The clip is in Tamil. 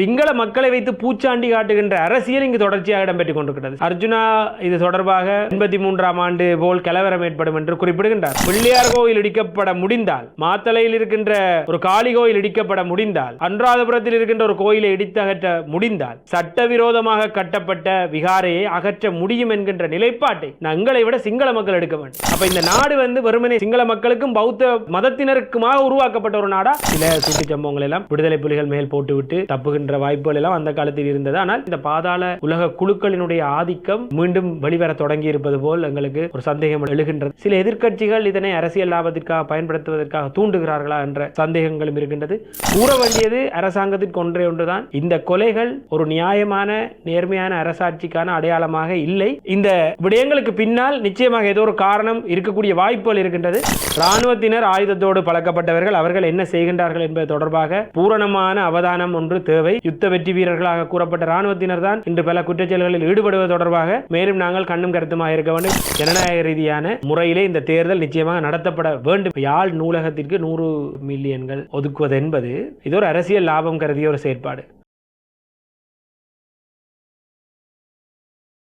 சிங்கள மக்களை வைத்து பூச்சாண்டி காட்டுகின்ற அரசியல் இங்கு தொடர்ச்சியாக இடம்பெற்றுக் கொண்டிருக்கிறது. அர்ஜுனா இது தொடர்பாக எண்பத்தி மூன்றாம் ஆண்டு போல் கலவரம் ஏற்படும் என்று குறிப்பிடுகின்றார். பிள்ளையார் கோயில் இடிக்கப்பட முடிந்தால் மாத்தலையில் இருக்கின்ற ஒரு காளி கோயில் இடிக்கப்பட முடிந்தால் அன்றாதபுரத்தில் இருக்கின்ற ஒரு கோயிலை இடித்தகற்ற முடிந்தால் சட்டவிரோதமாக கட்டப்பட்ட விகாரையை அகற்ற முடியும் என்கின்ற நிலைப்பாட்டை நங்களை விட சிங்கள மக்கள் எடுக்க வேண்டும். அப்ப இந்த நாடு வந்து வெறுமனே சிங்கள மக்களுக்கும் பௌத்த மதத்தினருக்குமாக உருவாக்கப்பட்ட ஒரு நாடா? சில சூட்டு சம்பவங்கள் எல்லாம் விடுதலை புலிகள் மேல் போட்டுவிட்டு தப்புகின்ற என்ற வாய்ப்புகள் எல்லாம் அந்த காலத்தில் இருந்தது. ஆனால் இந்த பாதாள உலக குழுக்களினுடைய ஆதிக்கம் மீண்டும் வெளிவர தொடங்கி இருப்பது போல் எங்களுக்கு ஒரு சந்தேகம் எழுகின்றது. சில எதிர்க்கட்சிகள் இதனை அரசியல் லாபத்திற்காக பயன்படுத்துவதற்காக தூண்டுகிறார்களா என்ற சந்தேகங்களும் இருக்கின்றது. கூற வேண்டியது அரசாங்கத்திற்கு ஒன்றே ஒன்றுதான். இந்த கொலைகள் ஒரு நியாயமான நேர்மையான அரசாட்சிக்கான அடையாளமாக இல்லை. இந்த விடயங்களுக்கு பின்னால் நிச்சயமாக ஏதோ ஒரு காரணம் இருக்கக்கூடிய வாய்ப்புகள் இருக்கின்றது. ராணுவத்தினர் ஆயுதத்தோடு பழக்கப்பட்டவர்கள். அவர்கள் என்ன செய்கின்றார்கள் என்பது தொடர்பாக பூரணமான அவதானம் ஒன்று தேவை. யுத்த வெற்றி வீரர்களாக கூறப்பட்ட ராணுவத்தினர் தான் இன்று பல குற்றச்செயல்களில் ஈடுபடுவது தொடர்பாக மேலும் நாங்கள் கண்ணும் கருத்துமாக இருக்க வேண்டும். ஜனநாயக ரீதியான முறையிலே இந்த தேர்தல் நிச்சயமாக நடத்தப்பட வேண்டும். யாழ் நூலகத்திற்கு நூறு மில்லியன்கள் ஒதுக்குவது என்பது இது ஒரு அரசியல் லாபம் கருதிய ஒரு செயற்பாடு.